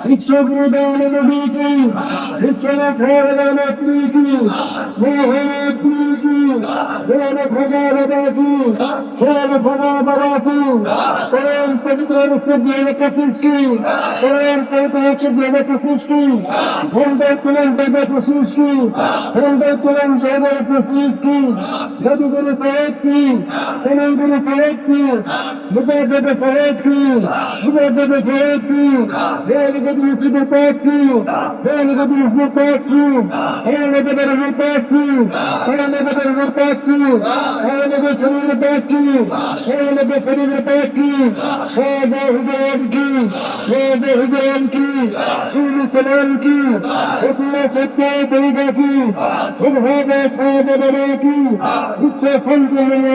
বিশ্ববিদ্যালয় নবীকে বিশ্ববিদ্যালয় নবীকে মহাত্মীকে সেন ভগা বাবাকে সেন ভগা বাবাকে সেন পবিত্র রূপে দেবতা সৃষ্টি সেন পবিত্র রূপে দেবতা সৃষ্টি ভণ্ডে তুলেন দেবতা সৃষ্টি ভণ্ডে তুলেন দেবতা সৃষ্টি যদুগুলো কয়েকটি সেনগুলো কয়েকটি মুখে দেবে কয়েকটি মুখে দেবে Ele deve nos libertar Ele deve nos libertar Ele deve nos libertar Ele deve nos libertar Ele deve nos libertar Ele deve nos libertar Ele deve Sulu Salanki Hukla Fatta ছেলে হুজুরান কি ইউনি ছেলেন কি হুকমে ফতে দেবে কি হুভাবে ফায়দে দেবে কি উচ্চে ফলতে দেবে